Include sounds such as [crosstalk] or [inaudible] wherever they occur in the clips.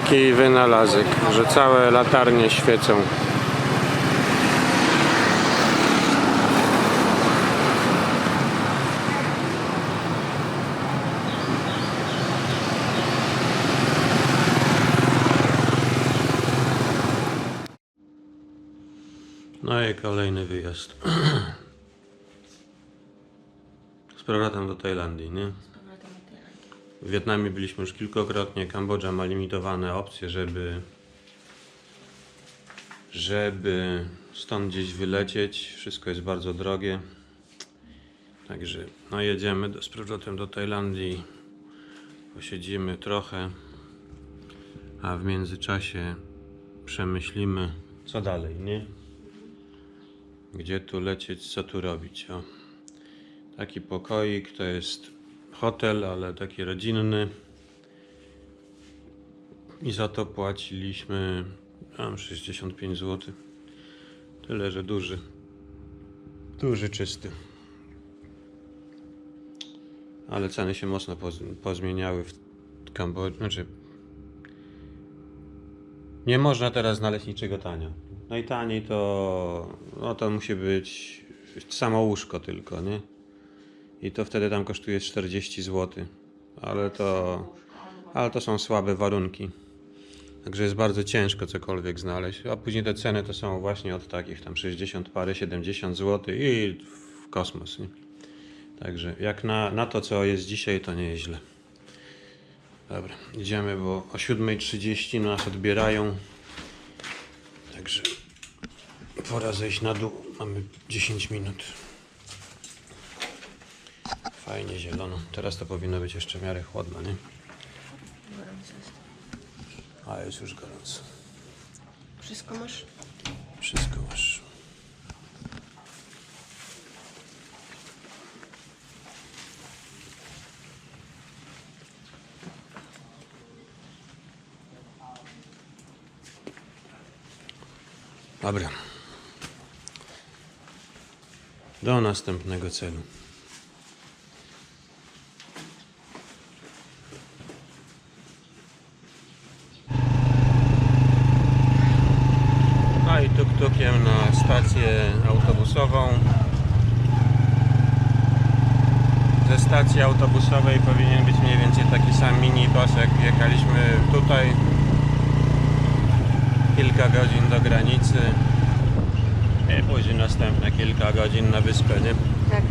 Taki wynalazek, że całe latarnie świecą. No i kolejny wyjazd. [clears throat] Z powrotem do Tajlandii, nie? W Wietnamie byliśmy już kilkakrotnie. Kambodża ma limitowane opcje, żeby żeby stąd gdzieś wylecieć. Wszystko jest bardzo drogie. Także no jedziemy do, z powrotem do Tajlandii. Posiedzimy trochę, a w międzyczasie przemyślimy co dalej, nie? Gdzie tu lecieć, co tu robić. O. Taki pokoik to jest hotel, ale taki rodzinny. I za to płaciliśmy tam 65 zł. Tyle, że duży. Duży, czysty. Ale ceny się mocno poz pozmieniały w Kambodży. Znaczy, nie można teraz znaleźć niczego tanio. Najtaniej to, no to musi być samo łóżko tylko, nie? I to wtedy tam kosztuje 40 zł. Ale to, ale to są słabe warunki. Także jest bardzo ciężko cokolwiek znaleźć. A później te ceny to są właśnie od takich tam 60 parę, 70 zł i w kosmos, nie? Także jak na, na to, co jest dzisiaj, to nie jest źle. Dobra, idziemy, bo o 7.30 nas odbierają. Także pora zejść na dół. Mamy 10 minut. Fajnie zielono. Teraz to powinno być jeszcze w miarę chłodno, nie? A jest już gorąco. Wszystko masz? Wszystko masz. Dobra. Do następnego celu. No i tuk-tukiem na stację autobusową. Ze stacji autobusowej powinien być mniej więcej taki sam minibus jak jechaliśmy tutaj. Kilka godzin do granicy. I później następne kilka godzin na wyspę, nie? Tak.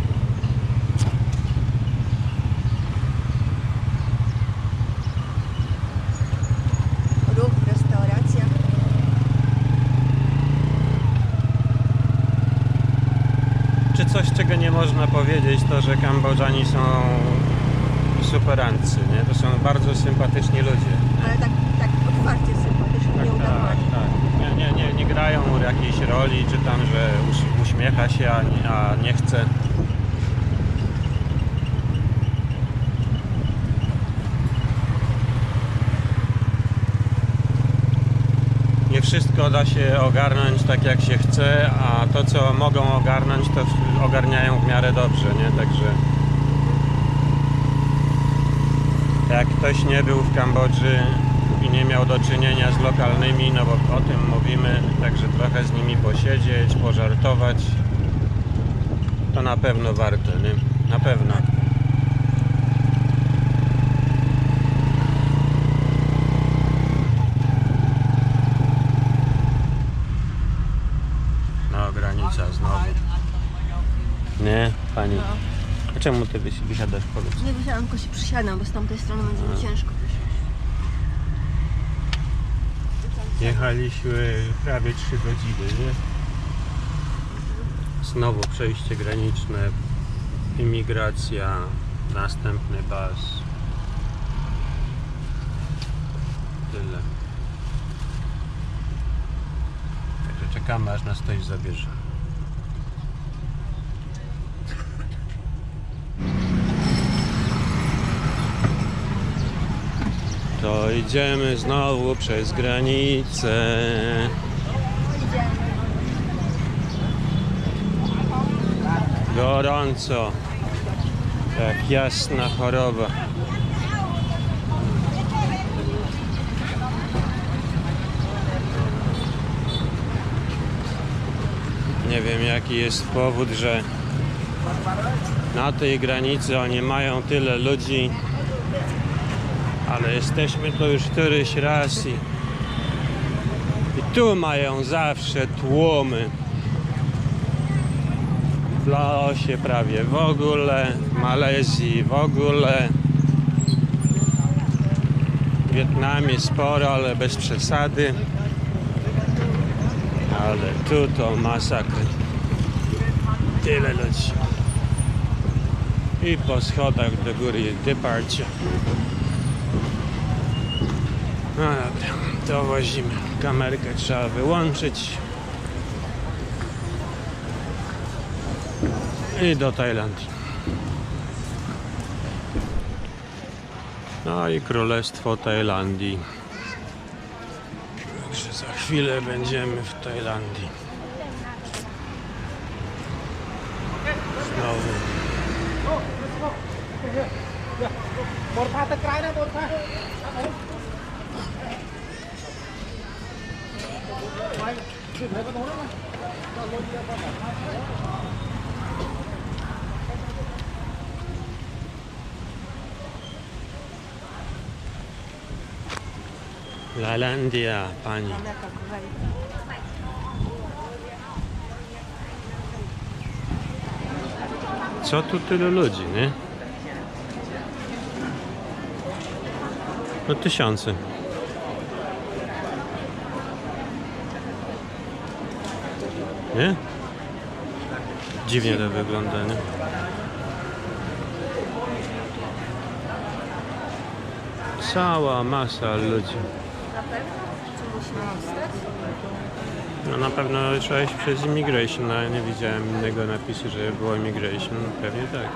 Ruch, restauracja. Czy coś, czego nie można powiedzieć, to że Kambodżani są superancy, nie? To są bardzo sympatyczni ludzie. Ale tak, tak otwarcie sympatycznie, Tak, nie tak, tak. Nie, nie, nie, nie grają jakiejś roli, czy tam, że uśmiecha się, a nie, a nie chce. Wszystko da się ogarnąć tak jak się chce, a to co mogą ogarnąć, to ogarniają w miarę dobrze, nie? Także jak ktoś nie był w Kambodży i nie miał do czynienia z lokalnymi, no bo o tym mówimy, także trochę z nimi posiedzieć, pożartować, to na pewno warto, nie? Na pewno. No, granica znowu. Nie, pani. A czemu ty wysi- wysiadasz po ludzku? Nie wysiadam, tylko się przysiadam, bo z tamtej strony będzie mi ciężko. Jechaliśmy prawie 3 godziny, nie? Znowu przejście graniczne, imigracja, następny bas. Tyle. Także czekamy aż nas ktoś zabierze. to idziemy znowu przez granicę. Gorąco, tak jasna choroba. Nie wiem jaki jest powód, że na tej granicy oni mają tyle ludzi ale jesteśmy tu już któryś raz i, i tu mają zawsze tłumy. W Laosie prawie w ogóle, w Malezji w ogóle. W Wietnamie sporo, ale bez przesady. Ale tu to masakry. Tyle ludzi. I po schodach do góry deparcie. No dobra, to wozimy. Kamerkę trzeba wyłączyć. I do Tajlandii. No i Królestwo Tajlandii. Także za chwilę będziemy w Tajlandii. Znowu. Borka te krajne, borka. 来兰迪啊，巴尼。C'ho tutte le logine. Tutte chance. Nie? Dziwnie to wygląda, nie? Cała masa ludzi. Na pewno? Czy musimy wstać? No na pewno trzeba iść przez immigration, ja nie widziałem innego napisu, że było immigration, pewnie tak.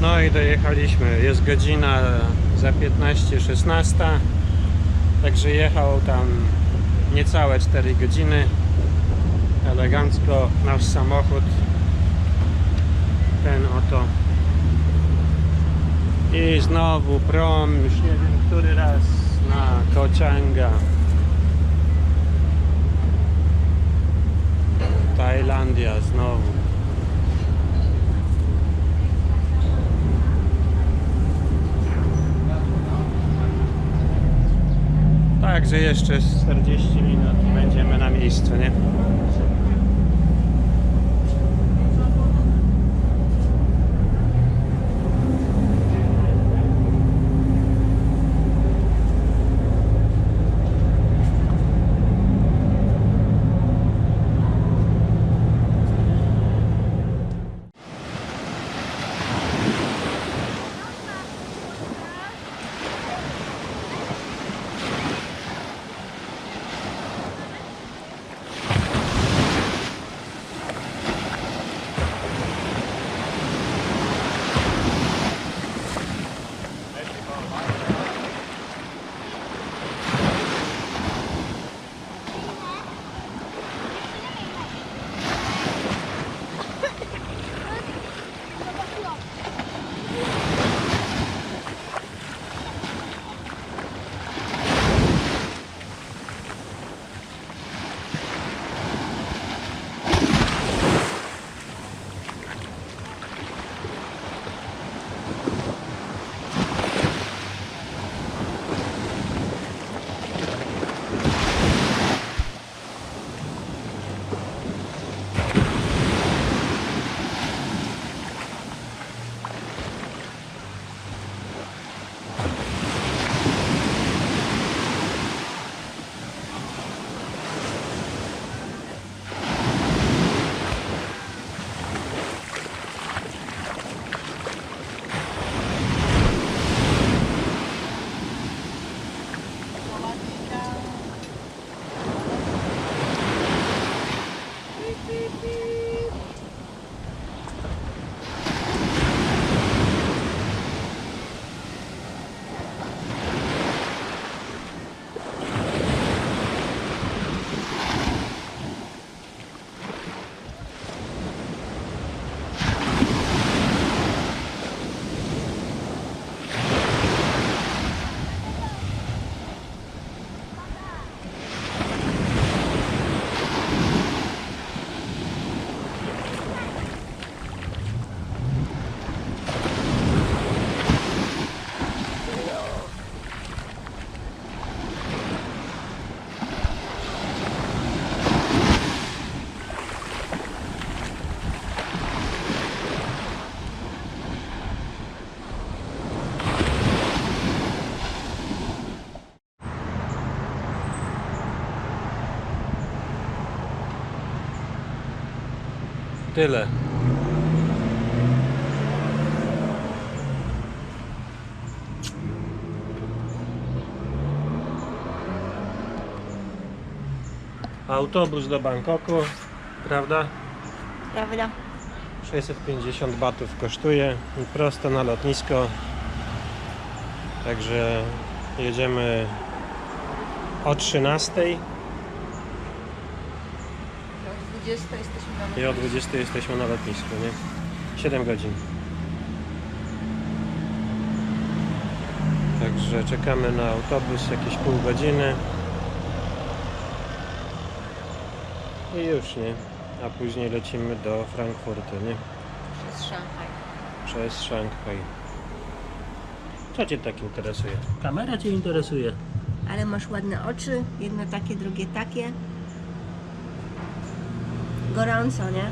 No i dojechaliśmy, jest godzina za 15-16, także jechał tam niecałe 4 godziny, elegancko nasz samochód, ten oto. I znowu prom, już nie wiem który raz na Kocianga. Tajlandia znowu. Także jeszcze z 40 minut będziemy na miejscu, nie? Tyle. Autobus do Bangkoku, prawda? Prawda? 650 batów kosztuje i prosto na lotnisko. Także jedziemy o 13 O 20 jesteśmy na i o 20 jesteśmy na lotnisku, nie? 7 godzin. Także czekamy na autobus jakieś pół godziny. I już, nie? A później lecimy do Frankfurtu, nie? przez Szanghaj. Przez Szanghaj. Co Cię tak interesuje? Kamera Cię interesuje. Ale masz ładne oczy, jedno takie, drugie takie. Gorąco, nie?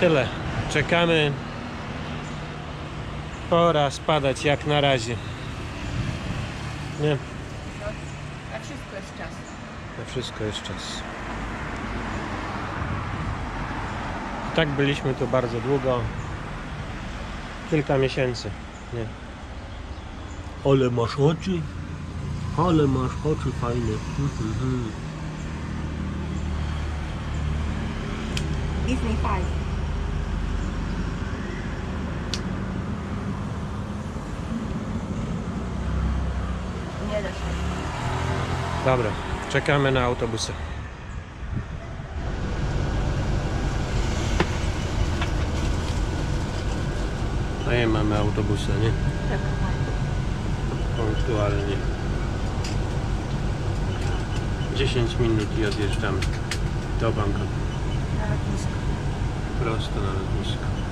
Tyle. Czekamy. Pora spadać jak na razie. Nie, Na wszystko jest czas. na wszystko jest czas. Tak byliśmy tu bardzo długo. Kilka miesięcy. Nie. Ale masz oczy. Ale masz oczy fajne. Mhm. [laughs] Give me five. Nie da się. Dobra, czekamy na autobusy. No i mamy autobusy, nie? Tak. Punktualnie. 10 minut i odjeżdżamy do Bangkoku. Na lotnisku. Prosto na lotnisko.